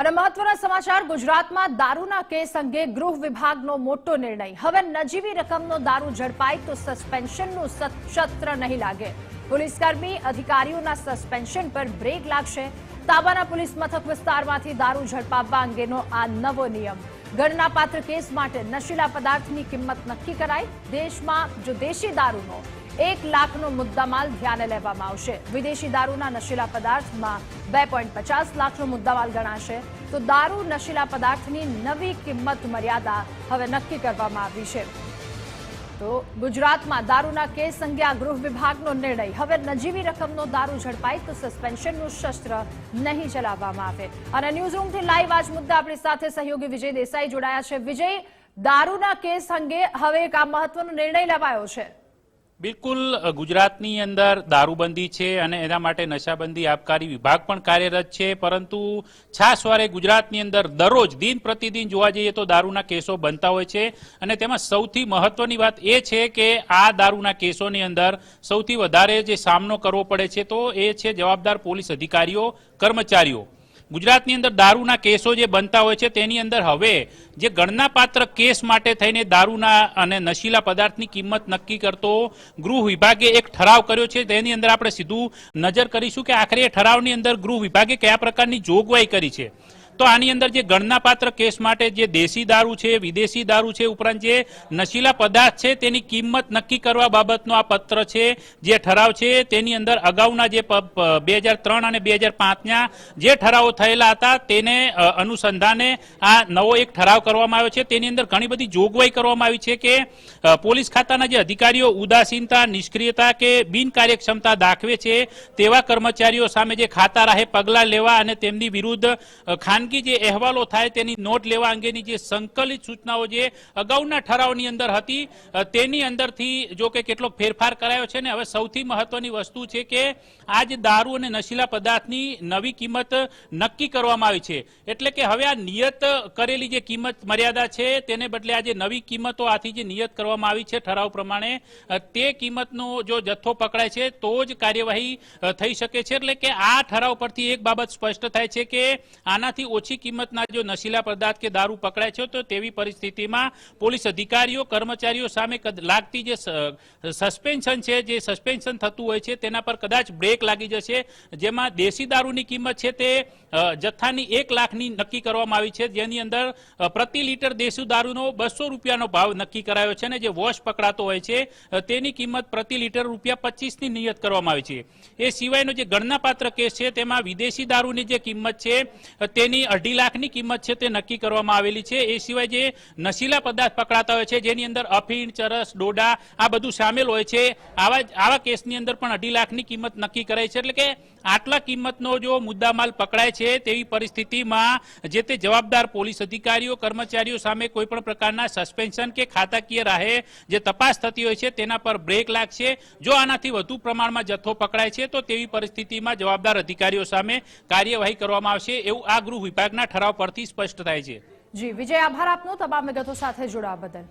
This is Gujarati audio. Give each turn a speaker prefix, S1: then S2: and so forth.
S1: અને મહત્વના સમાચાર, ગુજરાતમાં દારૂના કેસ અંગે ગૃહ વિભાગનો મોટો નિર્ણય. હવે નજીવી રકમનો દારૂ ઝડપાય તો સસ્પેન્શનનું સત્ર નહીં લાગે. પોલીસકર્મી અધિકારીઓના સસ્પેન્શન પર બ્રેક લાગશે. તાબાના પોલીસ મથક વિસ્તારમાંથી દારૂ ઝડપાવવા અંગેનો આ નવો નિયમ. ગણનાપાત્ર કેસ માટે નશીલા પદાર્થની કિંમત નક્કી કરાઈ. દેશમાં જો દેશી દારૂનો એક લાખનો મુદ્દામાલ ધ્યાને લેવામાં આવશે. વિદેશી દારૂના નશીલા પદાર્થમાં બે પોઈન્ટ પચાસ લાખનો મુદ્દામાલ ગણાશે. તો દારૂ નશીલા પદાર્થની નવી કિંમત મર્યાદા હવે નક્કી કરવામાં આવી છે. તો ગુજરાતમાં દારૂના કેસ અંગે આ ગૃહ વિભાગનો નિર્ણય. હવે નજીવી રકમનો દારૂ ઝડપાય તો સસ્પેન્શનનું શસ્ત્ર નહીં ચલાવવામાં આવે. અને ન્યૂઝ રૂમથી લાઈવ આજ મુદ્દા આપણી સાથે સહયોગી વિજય દેસાઈ જોડાયા છે. વિજય, દારૂના કેસ અંગે હવે એક આ મહત્વનો નિર્ણય લેવાયો છે.
S2: બિલકુલ ગુજરાતની અંદર દારૂબંધી છે અને એના માટે નશાબંધી આબકારી વિભાગ પણ કાર્યરત છે. પરંતુ છાસવારે ગુજરાતની અંદર દરરોજ, દિન પ્રતિદિન જોવા જઈએ તો દારૂના કેસો બનતા હોય છે. અને તેમાં સૌથી મહત્વની વાત એ છે કે આ દારૂના કેસોની અંદર સૌથી વધારે જે સામનો કરવો પડે છે તો એ છે જવાબદાર પોલીસ અધિકારીઓ, કર્મચારીઓ. ગુજરાતની અંદર દારૂના કેસો જે બનતા હોય છે, તેની અંદર હવે જે ગણનાપાત્ર કેસ માટે થઈને દારૂના અને નશીલા પદાર્થની કિંમત નક્કી કરતો ગૃહ વિભાગે એક ઠરાવ કર્યો છે. તેની અંદર આપણે સીધું નજર કરીશું કે આખરે એ ઠરાવની અંદર ગૃહ વિભાગે કયા પ્રકારની જોગવાઈ કરી છે. તો આની અંદર જે ગણનાપાત્ર કેસ માટે જે દેશી દારૂ છે વિદેશી દારૂ છે ઉપરાંત જે નશીલા પદાર્થ છે તેની કિંમત નક્કી કરવા બાબતનો આ પત્ર છે જે ઠરાવ છે તેની અંદર અગાઉના જે બે અને બે પાંચના જે ઠરાવો થયેલા હતા તેને અનુસંધાને આ નવો એક ઠરાવ કરવામાં આવ્યો છે. તેની અંદર ઘણી બધી જોગવાઈ કરવામાં આવી છે કે પોલીસ ખાતાના જે અધિકારીઓ ઉદાસીનતા નિષ્ક્રિયતા કે બિનકાર્યક્ષમતા દાખવે છે તેવા કર્મચારીઓ સામે જે ખાતા રાહે પગલાં લેવા અને તેમની વિરુદ્ધ અ, ખાનગી જે અહેવાલો થાય તેની નોટ લેવા અંગેની જે સંકલિત સૂચનાઓ જે અગાઉના ઠરાવની અંદર હતી તેની અંદરથી જો કે કેટલોક ફેરફાર કરાયો છે ને હવે સૌથી મહત્વની વસ્તુ છે કે આ જે દારૂ અને નશીલા પદાર્થની નવી કિંમત નક્કી કરવામાં આવી છે. એટલે કે હવે આ નિયત કરેલી જે કિંમત મર્યાદા છે તેને બદલે આ જે નવી કિંમતો આથી જે નિયત કરવામાં આવી છે ઠરાવ પ્રમાણે તે કિંમતનો જો જથ્થો પકડાય છે તો જ કાર્યવાહી થઈ શકે છે. એટલે કે આ ઠરાવ પરથી એક બાબત સ્પષ્ટ થાય છે કે આનાથી ઓછી કિંમતના જો નશીલા પદાર્થ કે દારૂ પકડાય છે, તો તેવી પરિસ્થિતિમાં પોલીસ અધિકારીઓ, કર્મચારીઓ સામે લાગતી જે સસ્પેન્શન છે, જે સસ્પેન્શન થતું હોય છે, તેના પર કદાચ બ્રેક લાગી જશે. જેમાં દેશી દારૂની કિંમત છે તે જથ્થાની એક લાખની નક્કી કરવામાં આવી છે. જેની અંદર પ્રતિ લીટર દેશી દારૂનો બસો રૂપિયાનો ભાવ નક્કી કરાયો છે અને જે વોશ પકડાતો હોય છે તેની કિંમત પ્રતિ લીટર રૂપિયા પચીસની નિયત કરવામાં આવી છે. એ સિવાયનો જે ગણનાપાત્ર કેસ છે, તેમાં વિદેશી દારૂની જે કિંમત છે તેની અઢી લાખની કિંમત છે તે નક્કી કરવામાં આવેલી છે. એ સિવાય જે નશીલા પદાર્થ પકડાતા હોય છે, જેની અંદર અફીણ, ચરસ, ડોડા આ બધું સામેલ હોય છે, આવા આવા કેસની અંદર પણ અઢી લાખની કિંમત નક્કી કરાઈ છે. એટલે કે આટલા કિંમતનો જો મુદ્દામાલ પકડાય છે, તેવી પરિસ્થિતિમાં જે તે જવાબદાર પોલીસ અધિકારીઓ, કર્મચારીઓ સામે કોઈ પણ પ્રકારના સસ્પેન્શન કે ખાતાકીય રાહે જે તપાસ થતી હોય છે, તેના પર બ્રેક લાગશે. જો આનાથી વધુ પ્રમાણમાં જથ્થો પકડાય છે, તો તેવી પરિસ્થિતિમાં જવાબદાર અધિકારીઓ સામે કાર્યવાહી કરવામાં આવશે એવું આ ગૃહ વિભાગના ઠરાવ પરથી સ્પષ્ટ થાય છે.
S1: જી, વિજય, આભાર આપનો. તમામ વિગતો સાથે જોડાવા બદલ.